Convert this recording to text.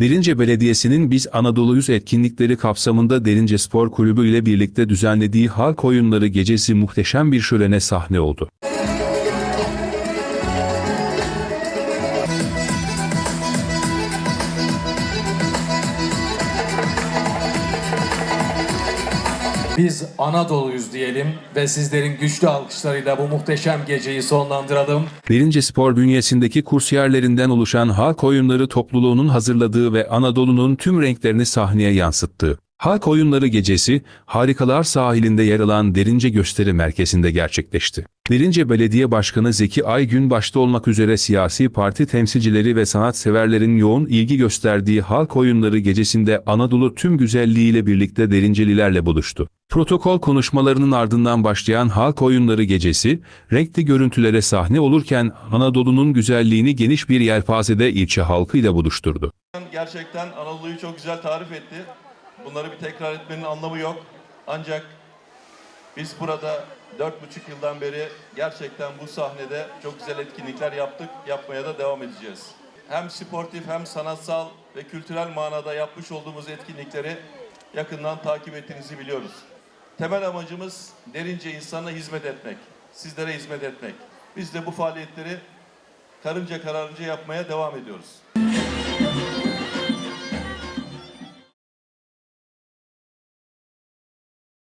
Derince Belediyesi'nin Biz Anadolu'yuz etkinlikleri kapsamında Derince Spor Kulübü ile birlikte düzenlediği halk oyunları gecesi muhteşem bir şölene sahne oldu. Biz Anadolu'yuz diyelim ve sizlerin güçlü alkışlarıyla bu muhteşem geceyi sonlandıralım. Derince Spor bünyesindeki kursiyerlerinden oluşan halk oyunları topluluğunun hazırladığı ve Anadolu'nun tüm renklerini sahneye yansıttığı. Halk oyunları gecesi, Harikalar sahilinde yer alan Derince Gösteri Merkezi'nde gerçekleşti. Derince Belediye Başkanı Zeki Aygün başta olmak üzere siyasi parti temsilcileri ve sanatseverlerin yoğun ilgi gösterdiği halk oyunları gecesinde Anadolu tüm güzelliğiyle birlikte Derincelilerle buluştu. Protokol konuşmalarının ardından başlayan halk oyunları gecesi, renkli görüntülere sahne olurken Anadolu'nun güzelliğini geniş bir yelpazede ilçe halkıyla buluşturdu. Gerçekten Anadolu'yu çok güzel tarif etti. Bunları bir tekrar etmenin anlamı yok. Ancak biz burada dört buçuk yıldan beri gerçekten bu sahnede çok güzel etkinlikler yaptık. Yapmaya da devam edeceğiz. Hem sportif hem sanatsal ve kültürel manada yapmış olduğumuz etkinlikleri yakından takip ettiğinizi biliyoruz. Temel amacımız derince insana hizmet etmek, sizlere hizmet etmek. Biz de bu faaliyetleri karınca kararınca yapmaya devam ediyoruz.